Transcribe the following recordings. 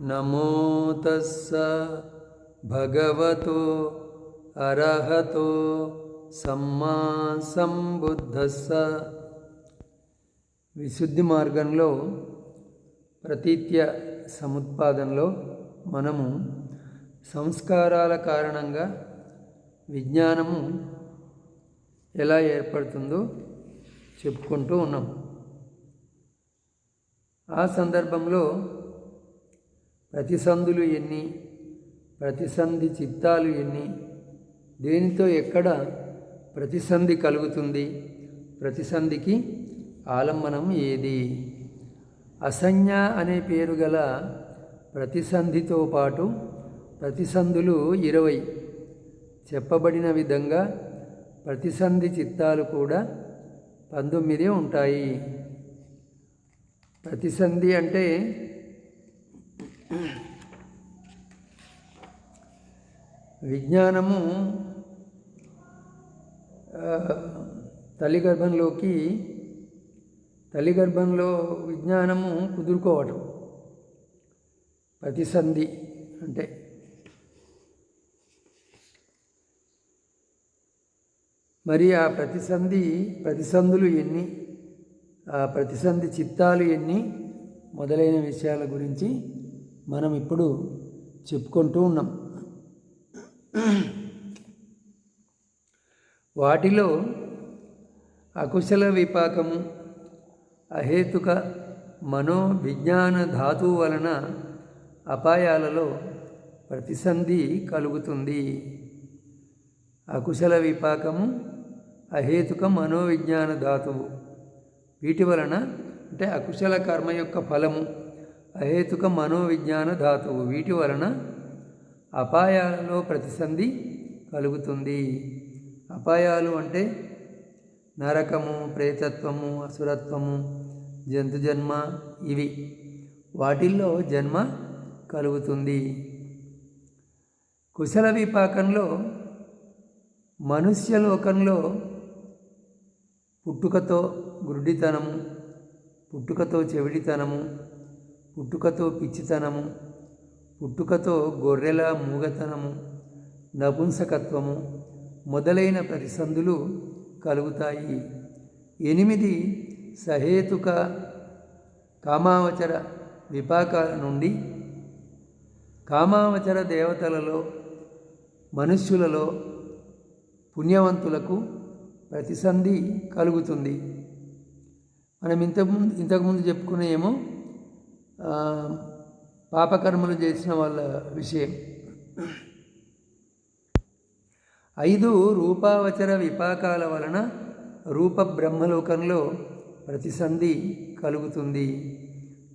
నమో తస్స భగవతో అర్హతో సమ్మా సంబుద్ధస్స. విశుద్ధి మార్గంలో ప్రతీత్య సముత్పాదనలో మనము సంస్కారాల కారణంగా విజ్ఞానము ఎలా ఏర్పడుతుందో చెప్పుకుంటూ ఉన్నాం. ఆ సందర్భంలో ప్రతిసంధులు ఎన్ని? ప్రతిసంధి చిత్తాలు ఎన్ని? దేనితో ఎక్కడ ప్రతిసంధి కలుగుతుంది? ప్రతిసంధికి ఆలంబనం ఏది? అసంజ్ఞ అనే పేరు గల ప్రతిసంధితో పాటు ప్రతిసంధులు ఇరవై. చెప్పబడిన విధంగా ప్రతిసంధి చిత్తాలు కూడా పంతొమ్మిది ఉంటాయి. ప్రతిసంధి అంటే విజ్ఞానము తల్లి గర్భంలోకి తల్లి గర్భంలో విజ్ఞానము కుదురుకోవటం. ప్రతిసంధి అంటే మరి ఆ ప్రతిసంధి ప్రతిసంధులు ఎన్ని ఆ ప్రతిసంధి చిత్తాలు ఎన్ని మొదలైన విషయాల గురించి మనం ఇప్పుడు చెప్పుకుంటూ ఉన్నాం. వాటిలో అకుశల విపాకము అహేతుక మనో విజ్ఞాన ధాతువు వలన అపాయాలలో ప్రతిసంధి కలుగుతుంది. అకుశల విపాకము అహేతుక మనోవిజ్ఞాన ధాతువు. వీటి వలన అంటే అకుశల కర్మ యొక్క ఫలము. అహేతుక మనోవిజ్ఞాన ధాతువు. వీటి వలన అపాయాలలో ప్రతిసంధి కలుగుతుంది. అపాయాలు అంటే నరకము ప్రేతత్వము అసురత్వము జంతు జన్మ ఇవి. వాటిల్లో జన్మ కలుగుతుంది. కుశల విపాకంలో మనుష్యలోకంలో పుట్టుకతో గురుడితనము పుట్టుకతో చెవిడితనము పుట్టుకతో పిచ్చితనము పుట్టుకతో గొర్రెల మూగతనము నపుంసకత్వము మొదలైన ప్రతిసంధులు కలుగుతాయి. ఎనిమిది సహేతుక కామావచర విపాకాల నుండి కామావచర దేవతలలో మనుష్యులలో పుణ్యవంతులకు ప్రతిసంధి కలుగుతుంది. మనం ఇంతకుముందు ఇంతకుముందు చెప్పుకునేమో పాపకర్మలు చేసిన వాళ్ళ విషయం. ఐదు రూపావచర విపాకాల వలన రూప బ్రహ్మలోకంలో ప్రతిసంధి కలుగుతుంది.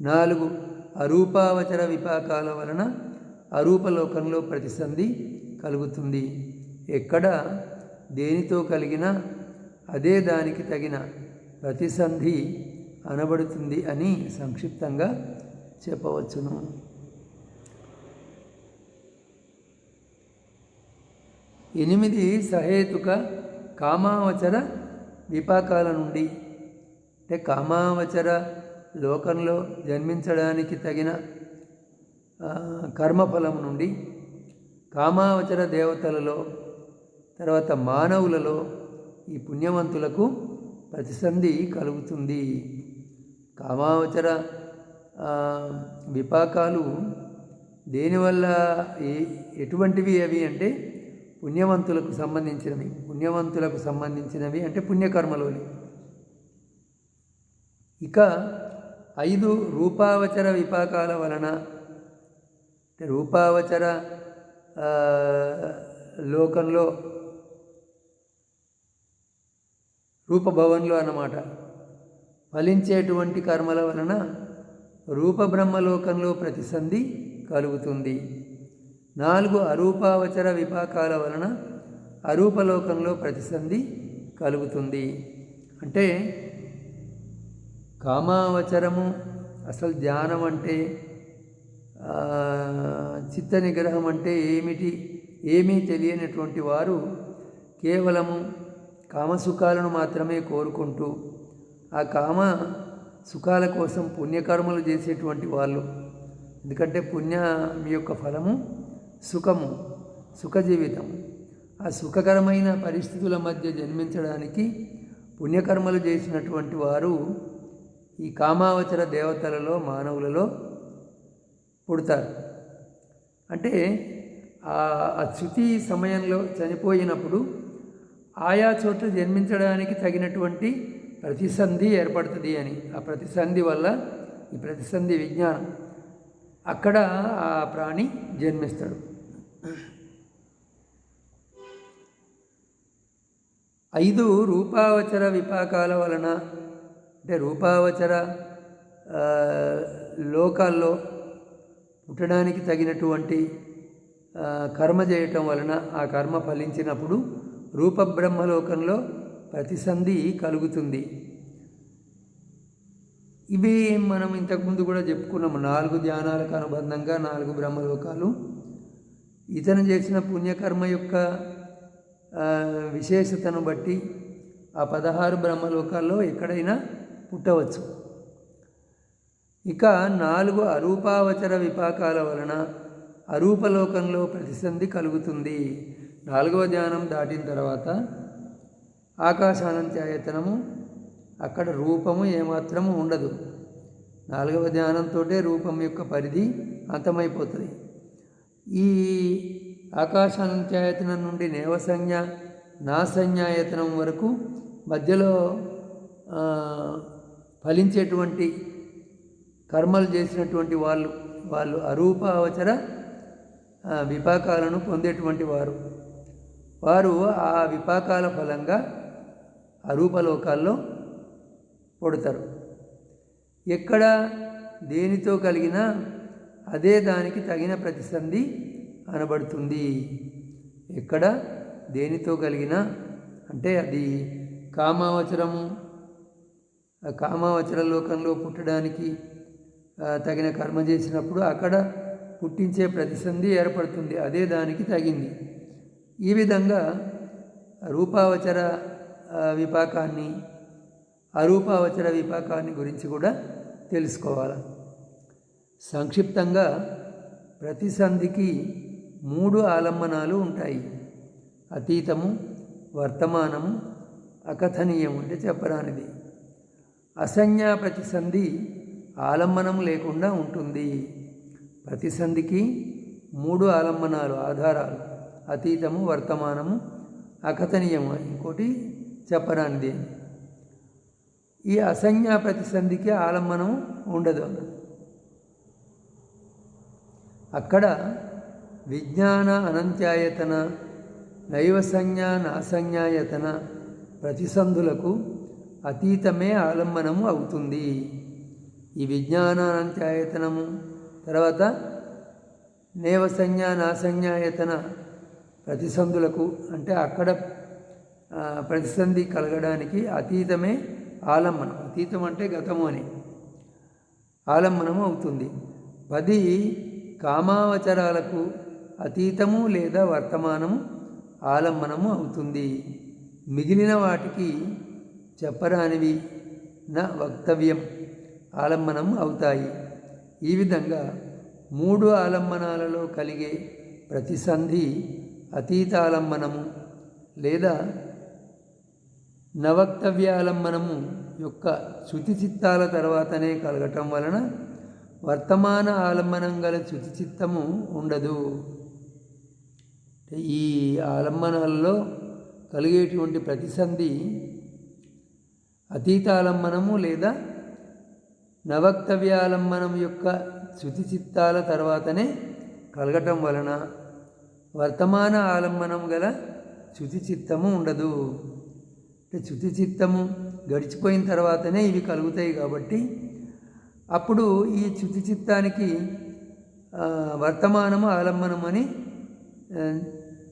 నాలుగు అరూపావచర విపాకాల వలన అరూపలోకంలో ప్రతిసంధి కలుగుతుంది. ఎక్కడ? దేనితో కలిగిన అదే దానికి తగిన ప్రతిసంధి అనబడుతుంది అని సంక్షిప్తంగా చెప్పవచ్చును. ఎనిమిది సహేతుక కామావచర విపాకాల నుండి. అంటే కామావచర లోకంలో జన్మించడానికి తగిన కర్మఫలం నుండి కామావచర దేవతలలో తర్వాత మానవులలో ఈ పుణ్యవంతులకు ప్రతిసంధి కలుగుతుంది. కామావచర విపాకాలు దేనివల్ల ఏ ఎటువంటివి అవి అంటే పుణ్యవంతులకు సంబంధించినవి పుణ్యవంతులకు సంబంధించినవి అంటే పుణ్యకర్మలోని. ఇక ఐదు రూపావచర విపాకాల వలన రూపావచర లోకంలో రూపభవన్లో అన్నమాట. ఫలించేటువంటి కర్మల వలన రూపబ్రహ్మలోకంలో ప్రతిసంధి కలుగుతుంది. నాలుగు అరూపావచర విపాకాల వలన అరూపలోకంలో ప్రతిసంధి కలుగుతుంది. అంటే కామావచరము అసలు ధ్యానం అంటే చిత్త నిగ్రహం అంటే ఏమిటి? ఏమీ తెలియనటువంటి వారు కేవలము కామసుఖాలను మాత్రమే కోరుకుంటూ ఆ కామ సుఖాల కోసం పుణ్యకర్మలు చేసేటువంటి వాళ్ళు. ఎందుకంటే పుణ్యం యొక్క ఫలము సుఖము సుఖ జీవితం. ఆ సుఖకరమైన పరిస్థితుల మధ్య జన్మించడానికి పుణ్యకర్మలు చేసినటువంటి వారు ఈ కామావచర దేవతలలో మానవులలో పుడతారు. అంటే ఆ స్థితి సమయంలో చనిపోయినప్పుడు ఆయా చోట్ల జన్మించడానికి తగినటువంటి ప్రతిసంధి ఏర్పడుతుంది అని. ఆ ప్రతిసంధి వల్ల ఈ ప్రతిసంధి విజ్ఞానం. అక్కడ ఆ ప్రాణి జన్మిస్తాడు. ఐదు రూపావచర విపాకాల వలన అంటే రూపావచర లోకాల్లో పుట్టడానికి తగినటువంటి కర్మ చేయటం వలన ఆ కర్మ ఫలించినప్పుడు రూపబ్రహ్మలోకంలో ప్రతిసంధి కలుగుతుంది. ఇవి మనం ఇంతకుముందు కూడా చెప్పుకున్నాము. నాలుగు ధ్యానాలకు అనుబంధంగా నాలుగు బ్రహ్మలోకాలు. ఇతను చేసిన పుణ్యకర్మ యొక్క విశేషతను బట్టి ఆ పదహారు బ్రహ్మలోకాల్లో ఎక్కడైనా పుట్టవచ్చు. ఇక నాలుగు అరూపావచర విపాకాల వలన అరూపలోకంలో ప్రతిసంధి కలుగుతుంది. నాలుగవ ధ్యానం దాటిన తర్వాత ఆకాశానంత్యాయతనము అక్కడ రూపము ఏమాత్రము ఉండదు. నాలుగవ ధ్యానంతో రూపం యొక్క పరిధి అంతమైపోతుంది. ఈ ఆకాశానంత్యాయతనం నుండి నేవసంజ్ఞ నాసంజ్ఞాయతనం వరకు మధ్యలో ఫలించేటువంటి కర్మలు చేసినటువంటి వాళ్ళు వాళ్ళు అరూపావచర విపాకాలను పొందేటువంటి వారు. వారు ఆ విపాకాల ఫలంగా అరూపలోకాల్లో పడతారు. ఎక్కడ దేనితో కలిగినా అదే దానికి తగిన ప్రతిసంధి అనబడుతుంది. ఎక్కడ దేనితో కలిగిన అంటే అది కామావచరము కామావచర లోకంలో పుట్టడానికి తగిన కర్మ చేసినప్పుడు అక్కడ పుట్టించే ప్రతిసంధి ఏర్పడుతుంది. అదే దానికి తగింది. ఈ విధంగా రూపావచర విపాకాన్ని అరూపావచర విపాకాన్ని గురించి కూడా తెలుసుకోవాలి. సంక్షిప్తంగా ప్రతిసంధికి మూడు ఆలంబనాలు ఉంటాయి. అతీతము వర్తమానము అకథనీయం అంటే చెప్పరానిది. అసంజ్ఞా ప్రతిసంధి ఆలంబనం లేకుండా ఉంటుంది. ప్రతిసంధికి మూడు ఆలంబనాలు ఆధారాలు అతీతము వర్తమానము అకథనీయము. ఇంకోటి చెప్పరానిది. ఈ అసంజ్ఞా ప్రతిసంధికి ఆలంబనం ఉండదు అక్కడ. విజ్ఞాన అనంత్యాయతన నైవ సంజ్ఞా నాసంజ్ఞాయతన ప్రతిసంధులకు అతీతమే ఆలంబనము అవుతుంది. ఈ విజ్ఞానానంత్యాయతనము తర్వాత నేవసంజ్ఞ నాసంజ్ఞాయతన ప్రతిసంధులకు అంటే అక్కడ ప్రతిసంధి కలగడానికి అతీతమే ఆలంబనం. అతీతం అంటే గతము అని. ఆలంబనము అవుతుంది. పది కామావచరాలకు అతీతము లేదా వర్తమానము ఆలంబనము అవుతుంది. మిగిలిన వాటికి చెప్పరానివి నా వక్తవ్యం ఆలంబనం అవుతాయి. ఈ విధంగా మూడు ఆలంబనాలలో కలిగే ప్రతిసంధి అతీతాలంబనము లేదా నవక్తవ్యాలంబనము యొక్క శుతి చిత్తాల తర్వాతనే కలగటం వలన వర్తమాన ఆలంబనం గల శుతి చిత్తము ఉండదు. ఈ ఆలంబనాల్లో కలిగేటువంటి ప్రతిసంధి అతీతాలంబనము లేదా నవక్తవ్యాలంబనం యొక్క శుతి చిత్తాల తర్వాతనే కలగటం వలన వర్తమాన ఆలంబనం గల శుతి చిత్తము ఉండదు. అంటే చిత్తము గడిచిపోయిన తర్వాతనే ఇవి కలుగుతాయి కాబట్టి అప్పుడు ఈ శుతి చిత్తానికి వర్తమానము ఆలంబనం అని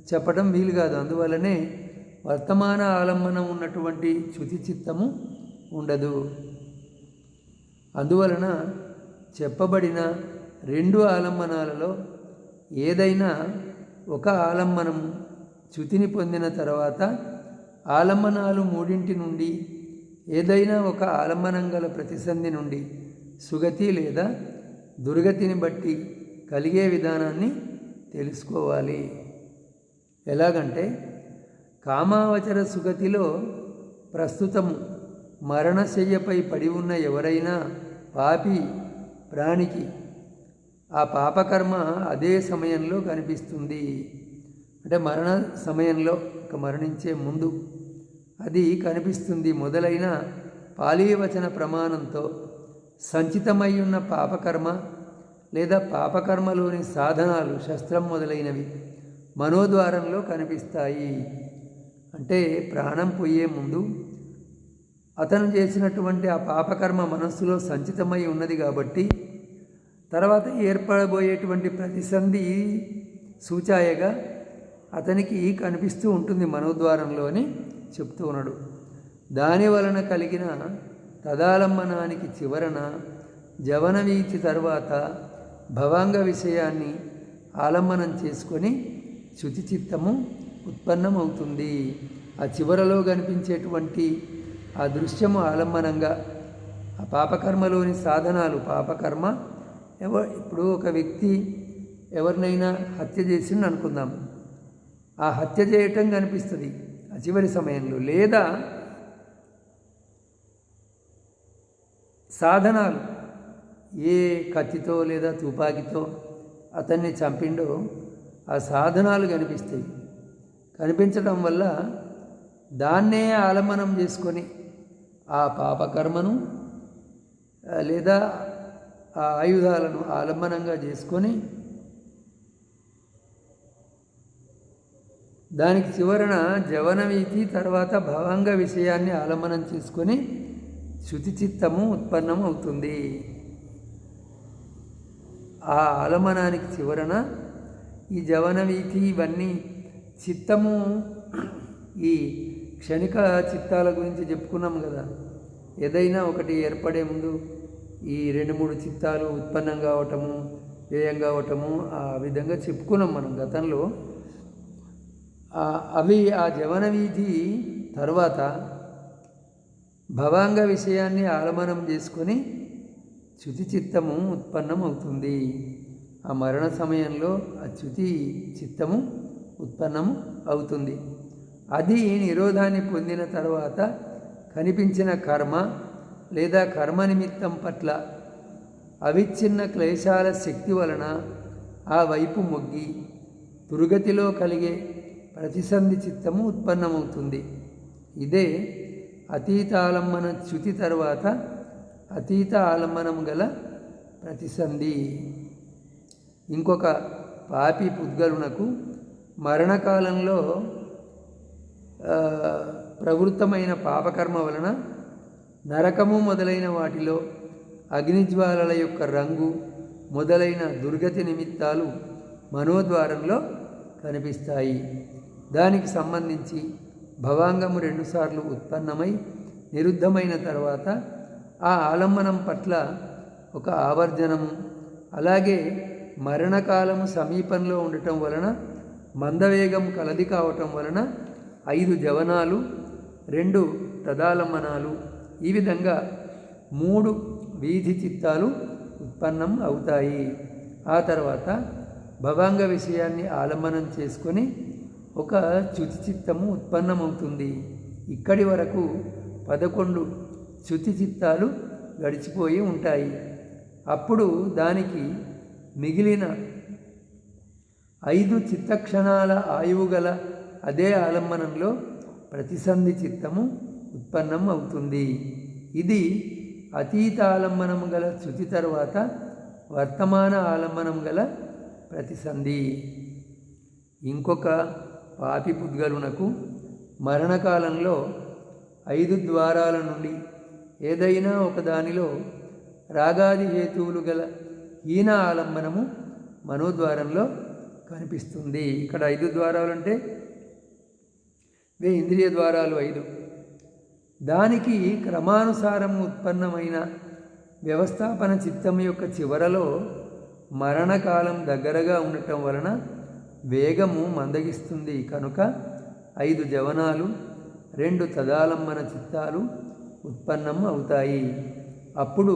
చెప్పడం వీలు కాదు. అందువలనే వర్తమాన ఆలంబనం ఉన్నటువంటి శుతి చిత్తము ఉండదు. అందువలన చెప్పబడిన రెండు ఆలంబనాలలో ఏదైనా ఒక ఆలంబనం చ్యుతిని పొందిన తర్వాత ఆలంబనాలు మూడింటి నుండి ఏదైనా ఒక ఆలంబనం గల ప్రతిసంధి నుండి సుగతి లేదా దుర్గతిని బట్టి కలిగే విధానాన్ని తెలుసుకోవాలి. ఎలాగంటే కామావచర సుగతిలో ప్రస్తుతము మరణశయ్యపై పడి ఉన్న ఎవరైనా పాపి ప్రాణికి ఆ పాపకర్మ అదే సమయంలో కనిపిస్తుంది. అంటే మరణ సమయంలో ఇక మరణించే ముందు అది కనిపిస్తుంది మొదలైన పాలీవచన ప్రమాణంతో సంచితమై ఉన్న పాపకర్మ లేదా పాపకర్మలోని సాధనాలు శస్త్రం మొదలైనవి మనోద్వారంలో కనిపిస్తాయి. అంటే ప్రాణం పోయే ముందు అతను చేసినటువంటి ఆ పాపకర్మ మనస్సులో సంచితమై ఉన్నది కాబట్టి తర్వాత ఏర్పడబోయేటువంటి ప్రతిసంధి సూచాయగా అతనికి కనిపిస్తూ ఉంటుంది మనోద్వారంలో అని చెప్తూ ఉన్నాడు. దాని వలన కలిగిన తదాలంబనానికి చివరన జవన వీచి తర్వాత భవాంగ విషయాన్ని ఆలంబనం చేసుకొని శుతి చిత్తము ఉత్పన్నమవుతుంది. ఆ చివరలో కనిపించేటువంటి ఆ దృశ్యము ఆలంబనంగా ఆ పాపకర్మలోని సాధనాలు పాపకర్మ ఎవ ఇప్పుడు ఒక వ్యక్తి ఎవరినైనా హత్య చేసిండు అనుకుందాం ఆ హత్య చేయటం కనిపిస్తుంది ఆ చివరి సమయంలో. లేదా సాధనాలు ఏ కత్తితో లేదా తుపాకీతో అతన్ని చంపిండో ఆ సాధనాలు కనిపిస్తాయి. కనిపించడం వల్ల దాన్నే ఆలంబనం చేసుకొని ఆ పాపకర్మను లేదా ఆ ఆయుధాలను ఆలంబనంగా చేసుకొని దానికి చివరన జవనవీతి తర్వాత భవంగ విషయాన్ని ఆలంబనం చేసుకొని శుతిచిత్తము ఉత్పన్నం అవుతుంది. ఆ ఆలమనానికి చివరన ఈ జవనవీతి ఇవన్నీ చిత్తము ఈ క్షణిక చిత్తాల గురించి చెప్పుకున్నాం కదా. ఏదైనా ఒకటి ఏర్పడే ముందు ఈ రెండు మూడు చిత్తాలు ఉత్పన్నం కావటము వ్యయం కావటము ఆ విధంగా చెప్పుకున్నాం మనం గతంలో. అవి ఆ జవన వీధి తర్వాత భవాంగ విషయాన్ని ఆలమనం చేసుకొని చ్యుతి చిత్తము ఉత్పన్నం అవుతుంది ఆ మరణ సమయంలో ఆ చ్యుతి చిత్తము ఉత్పన్నము అవుతుంది. అది నిరోధాన్ని పొందిన తర్వాత కనిపించిన కర్మ లేదా కర్మ నిమిత్తం పట్ల అవిచ్ఛిన్న క్లేశాల శక్తి వలన ఆ వైపు మొగ్గి దుర్గతిలో కలిగే ప్రతిసంధి చిత్తము ఉత్పన్నమవుతుంది. ఇదే అతీత ఆలంబన చ్యుతి తర్వాత అతీత ఆలంబనం గల ప్రతిసంధి. ఇంకొక పాపి పుద్గలునకు మరణకాలంలో ప్రవృత్తమైన పాపకర్మ వలన నరకము మొదలైన వాటిలో అగ్నిజ్వాలల యొక్క రంగు మొదలైన దుర్గతి నిమిత్తాలు మనోద్వారంలో కనిపిస్తాయి. దానికి సంబంధించి భవాంగము రెండుసార్లు ఉత్పన్నమై నిరుద్ధమైన తర్వాత ఆ ఆలంబనం పట్ల ఒక ఆవర్జనము. అలాగే మరణకాలము సమీపంలో ఉండటం వలన మందవేగం కలది కావటం వలన ఐదు జవనాలు రెండు తదాలంబనాలు. ఈ విధంగా మూడు వీధి చిత్తాలు ఉత్పన్నం అవుతాయి. ఆ తర్వాత భవాంగ విషయాన్ని ఆలంబనం చేసుకొని ఒక చ్యుతి చిత్తము ఉత్పన్నమవుతుంది. ఇక్కడి వరకు పదకొండు చ్యుతి చిత్తాలు గడిచిపోయి ఉంటాయి. అప్పుడు దానికి మిగిలిన ఐదు చిత్తక్షణాల ఆయువు గల అదే ఆలంబనంలో ప్రతిసంధి చిత్తము ఉత్పన్నం అవుతుంది. ఇది అతీత ఆలంబనం గల చ్యుతి తర్వాత వర్తమాన ఆలంబనం గల ప్రతిసంధి. ఇంకొక పాపి పుద్గలునకు మరణకాలంలో ఐదు ద్వారాల నుండి ఏదైనా ఒకదానిలో రాగాది హేతువులు గల హీన ఆలంబనము మనోద్వారంలో కనిపిస్తుంది. ఇక్కడ ఐదు ద్వారాలు అంటే వే ఇంద్రియ ద్వారాలు ఐదు. దానికి క్రమానుసారం ఉత్పన్నమైన వ్యవస్థాపన చిత్తం యొక్క చివరలో మరణకాలం దగ్గరగా ఉండటం వలన వేగము మందగిస్తుంది. కనుక ఐదు జవనాలు రెండు తదాలంబన చిత్తాలు ఉత్పన్నం అవుతాయి. అప్పుడు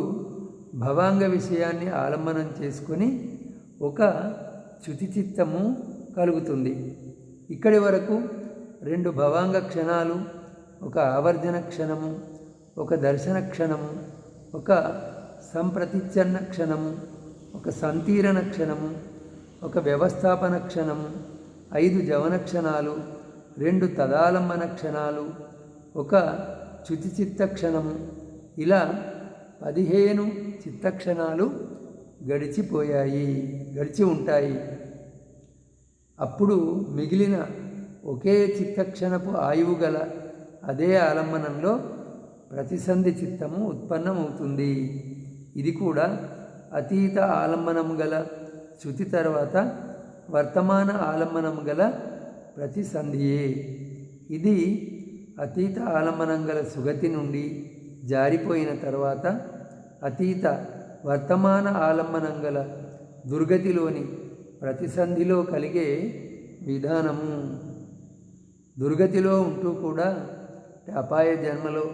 భవాంగ విషయాన్ని ఆలంబనం చేసుకొని ఒక చ్యుతి చిత్తము కలుగుతుంది. ఇక్కడి వరకు రెండు భవాంగ క్షణాలు ఒక ఆవర్జన క్షణము ఒక దర్శన క్షణము ఒక సంప్రతిచ్ఛన్న క్షణము ఒక సంతీరణ క్షణము ఒక వ్యవస్థాపన క్షణం ఐదు జవన క్షణాలు రెండు తదాలంబన క్షణాలు ఒక చుతి చిత్త క్షణము ఇలా పదిహేను చిత్తక్షణాలు గడిచిపోయాయి గడిచి ఉంటాయి. అప్పుడు మిగిలిన ఒకే చిత్తక్షణపు ఆయువు గల అదే ఆలంబనంలో ప్రతిసంధి చిత్తము ఉత్పన్నమవుతుంది. ఇది కూడా అతీత ఆలంబనము గల శృతి తర్వాత వర్తమాన ఆలంబనం గల ప్రతిసంధియే. ఇది అతీత ఆలంబనం గల సుగతి నుండి జారిపోయిన తర్వాత అతీత వర్తమాన ఆలంబనం గల దుర్గతిలోని ప్రతిసంధిలో కలిగే విధానము. దుర్గతిలో ఉంటూ కూడా అపాయ జన్మలో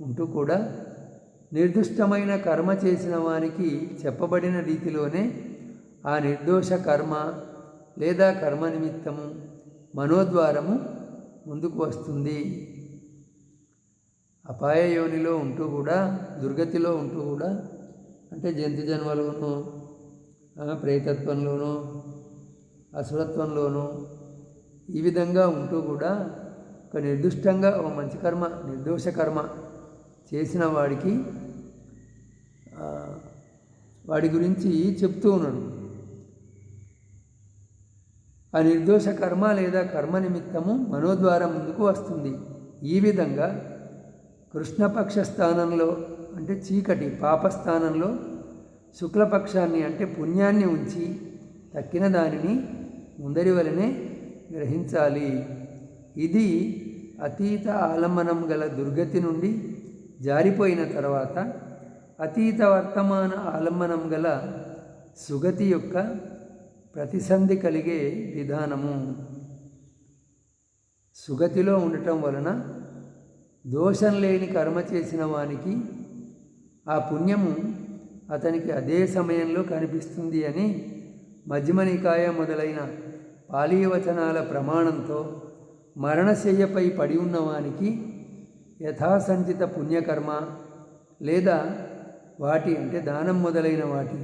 ఉంటూ కూడా నిర్దిష్టమైన కర్మ చేసిన వానికి చెప్పబడిన రీతిలోనే ఆ నిర్దోష కర్మ లేదా కర్మ నిమిత్తము మనోద్వారము ముందుకు వస్తుంది. అపాయ యోనిలో ఉంటూ కూడా దుర్గతిలో ఉంటూ కూడా అంటే జంతు జన్మలోనూ ప్రేతత్వంలోనూ అసురత్వంలోనూ ఈ విధంగా ఉంటూ కూడా ఒక నిర్దిష్టంగా ఒక మంచి కర్మ నిర్దోష కర్మ చేసిన వాడికి వాడి గురించి చెప్తూ ఉన్నాడు ఆ నిర్దోష కర్మ లేదా కర్మ నిమిత్తము మనోద్వారం ముందుకు వస్తుంది. ఈ విధంగా కృష్ణపక్ష స్థానంలో అంటే చీకటి పాపస్థానంలో శుక్లపక్షాన్ని అంటే పుణ్యాన్ని ఉంచి తక్కిన దానిని ముందరి వలనే గ్రహించాలి. ఇది అతీత ఆలంబనం గల దుర్గతి నుండి జారిపోయిన తర్వాత అతీత వర్తమాన ఆలంబనం గల సుగతి యొక్క ప్రతిసంధి కలిగే విధానము. సుగతిలో ఉండటం వలన దోషం లేని కర్మ చేసిన వానికి ఆ పుణ్యము అతనికి అదే సమయంలో కనిపిస్తుంది అని మధ్యమనికాయ మొదలైన పాలీవచనాల ప్రమాణంతో మరణశయ్యపై పడి ఉన్నవానికి యథాసంచిత పుణ్యకర్మ లేదా వాటి అంటే దానం మొదలైన వాటి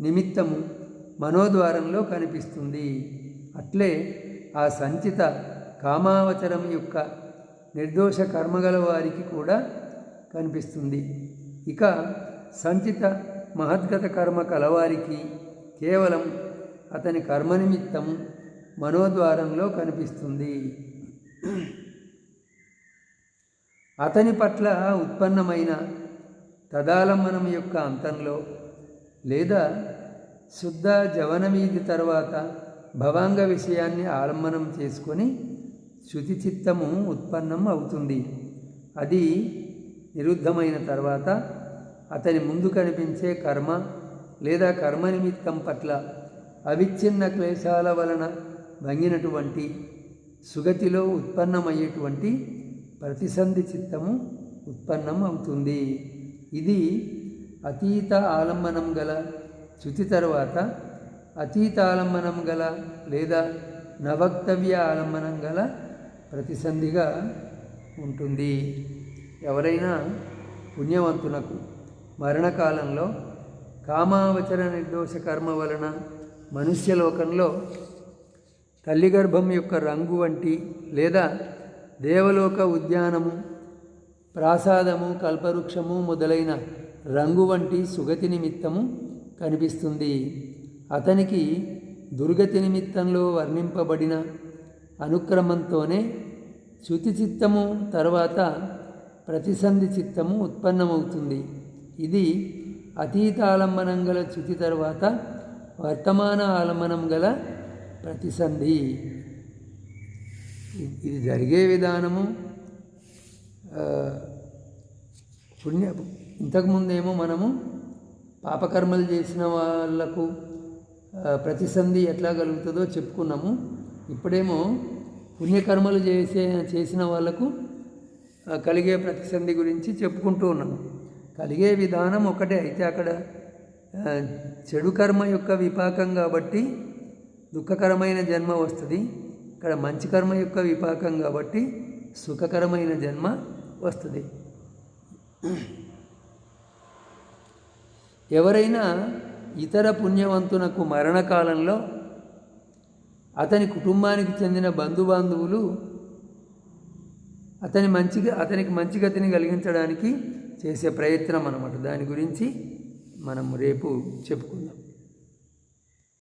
నిమిత్తము మనోద్వారంలో కనిపిస్తుంది. అట్లే ఆ సంచిత కామావచరం యొక్క నిర్దోష కర్మగల వారికి కూడా కనిపిస్తుంది. ఇక సంచిత మహద్గత కర్మ కలవారికి కేవలం అతని కర్మ నిమిత్తం మనోద్వారంలో కనిపిస్తుంది. అతని పట్ల ఉత్పన్నమైన తదాలంబనం యొక్క అంతంలో లేదా శుద్ధ జవనమీది తర్వాత భవాంగ విషయాన్ని ఆలంబనం చేసుకొని శృతి చిత్తము ఉత్పన్నం అవుతుంది. అది నిరుద్ధమైన తర్వాత అతని ముందు కనిపించే కర్మ లేదా కర్మ నిమిత్తం పట్ల అవిచ్ఛిన్న క్లేశాల వలన వంగినటువంటి సుగతిలో ఉత్పన్నమయ్యేటువంటి ప్రతిసంధి చిత్తము ఉత్పన్నం అవుతుంది. ఇది అతీత ఆలంబనం గల శృతి తరువాత అతీతాలంబనం గల లేదా నవక్తవ్య ఆలంబనం గల ప్రతిసంధిగా ఉంటుంది. ఎవరైనా పుణ్యవంతునకు మరణకాలంలో కామావచర నిర్దోష కర్మ వలన మనుష్యలోకంలో తల్లి గర్భం యొక్క రంగు వంటి లేదా దేవలోక ఉద్యానము ప్రాసాదము కల్పవృక్షము మొదలైన రంగు వంటి సుగతి నిమిత్తము కనిపిస్తుంది. అతనికి దుర్గతి నిమిత్తంలో వర్ణింపబడిన అనుక్రమంతోనే శృతి చిత్తము తర్వాత ప్రతిసంధి చిత్తము ఉత్పన్నమవుతుంది. ఇది అతీత ఆలంబనం గల చ్యుతి తర్వాత వర్తమాన ఆలంబనం గల ప్రతిసంధి. ఇది జరిగే విధానము. పుణ్య ఇంతకుముందేమో మనము పాపకర్మలు చేసిన వాళ్ళకు ప్రతిసంధి ఎట్లా కలుగుతుందో చెప్పుకున్నాము. ఇప్పుడేమో పుణ్యకర్మలు చేసే చేసిన వాళ్ళకు కలిగే ప్రతిసంధి గురించి చెప్పుకుంటూ ఉన్నాము. కలిగే విధానం ఒకటే. అయితే అక్కడ చెడు కర్మ యొక్క విపాకం కాబట్టి దుఃఖకరమైన జన్మ వస్తుంది. ఇక్కడ మంచి కర్మ యొక్క విపాకం కాబట్టి సుఖకరమైన జన్మ వస్తుంది. ఎవరైనా ఇతర పుణ్యవంతునకు మరణకాలంలో అతని కుటుంబానికి చెందిన బంధుబాంధువులు అతని మంచిగా అతనికి మంచి గతిని కలిగించడానికి చేసే ప్రయత్నం అన్నమాట. దాని గురించి మనం రేపు చెప్పుకుందాం.